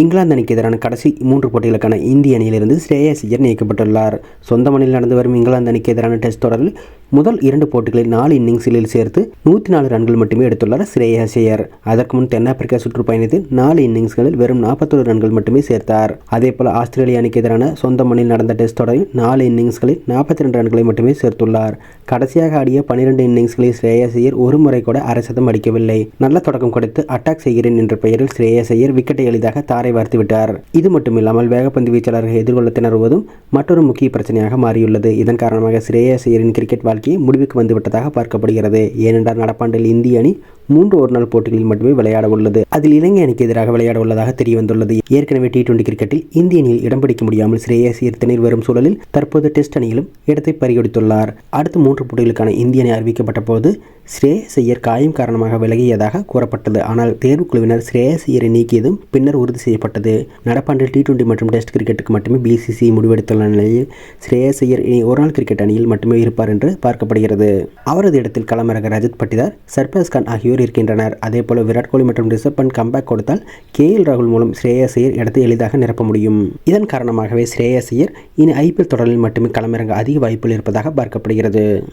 இங்கிலாந்து அணிக்கு எதிரான கடைசி மூன்று போட்டிகளுக்கான இந்திய அணியிலிருந்து ஸ்ரேயஸ் ஐயர் நீக்கப்பட்டுள்ளார். சொந்த மண்ணில் நடந்து வரும் இங்கிலாந்து அணிக்கு எதிரான டெஸ்ட் தொடரில் முதல் இரண்டு போட்டிகளில் நாலு இன்னிங்ஸில் சேர்த்து நூற்றி நாலு ரன்கள் மட்டுமே எடுத்துள்ளார் ஸ்ரேயஸ் ஐயர் அதற்கு முன் தென்னாப்பிரிக்கா சுற்றுப்பயணித்து நாலு இன்னிங்ஸ்களில் வெறும் நாற்பத்தொரு ரன்கள் மட்டுமே சேர்த்தார். அதேபோல ஆஸ்திரேலிய அணிக்கு எதிரான சொந்த மண்ணில் நடந்த டெஸ்ட் தொடரில் நாலு இன்னிங்ஸ்களில் நாற்பத்தி ரெண்டு ரன்களை மட்டுமே சேர்த்துள்ளார். கடைசியாக ஆடிய பனிரெண்டு இன்னிங்ஸ்களில் ஸ்ரேயஸ் ஐயர் ஒரு முறை கூட அரசதம் அடிக்கவில்லை. நல்ல தொடக்கம் கொடுத்து அட்டாக் செய்கிறேன் என்ற பெயரில் ஸ்ரேயஸ் ஐயர் விக்கெட்டை எளிதாக தாரை வார்த்து விட்டார். இது மட்டுமில்லாமல் வேகப்பந்து வீச்சாளர்கள் எதிர்கொள்ள திணறுவதும் மற்றொரு முக்கிய பிரச்சனையாக மாறியுள்ளது. இதன் காரணமாக ஸ்ரேயஸ் ஐயரின் கிரிக்கெட் வாழ்க்கையை முடிவுக்கு வந்துவிட்டதாக பார்க்கப்படுகிறது. ஏனென்றால் நடப்பாண்டில் இந்திய அணி மூன்று ஒரு நாள் போட்டிகளில் மட்டுமே விளையாட உள்ளது அதில் இலங்கை அணிக்கு எதிராக விளையாட உள்ளதாக தெரிய வந்துள்ளது ஏற்கனவே டி டுவெண்டி கிரிக்கெட்டில் இந்திய அணியில் இடம் பிடிக்க முடியாமல் ஸ்ரேயஸ் ஐயர் திணறி வரும் சூழலில் தற்போது டெஸ்ட் அணியிலும் இடத்தை பறிகொடுத்துள்ளார். அடுத்த மூன்று போட்டிகளுக்கான இந்திய அணி அறிவிக்கப்பட்ட போது ஸ்ரேயஸ் ஐயர் காயம் காரணமாக விலகியதாக கூறப்பட்டது. ஆனால் தேர்வுக்குழுவினர் ஸ்ரேயஸ் ஐயரை நீக்கியதும் பின்னர் உறுதி செய்யப்பட்டது. நடப்பாண்டில் டி டுவெண்டி மற்றும் டெஸ்ட் கிரிக்கெட்டுக்கு மட்டுமே பிசிசிஐ முடிவெடுத்துள்ள நிலையில் ஸ்ரேயஸ் ஐயர் இனி ஒருநாள் கிரிக்கெட் அணியில் மட்டுமே இருப்பார் என்று பார்க்கப்படுகிறது. அவரது இடத்தில் களமிறங்க ரஜத் பட்டிதார் சர்பஸ் கான் ஆகியோர் இருக்கின்றனர் அதே போல விராட் கோலி மற்றும் ரிஷப் பண்ட் கம்பேக் கொடுத்தால் கே எல் ராகுல் மூலம் ஸ்ரேயஸ் ஐயர் இடத்தை எளிதாக நிரப்ப முடியும். இதன் காரணமாகவே ஸ்ரேயஸ் ஐயர் இனி ஐபிஎல் தொடரில் மட்டுமே களமிறங்க அதிக வாய்ப்புகள் இருப்பதாக பார்க்கப்படுகிறது.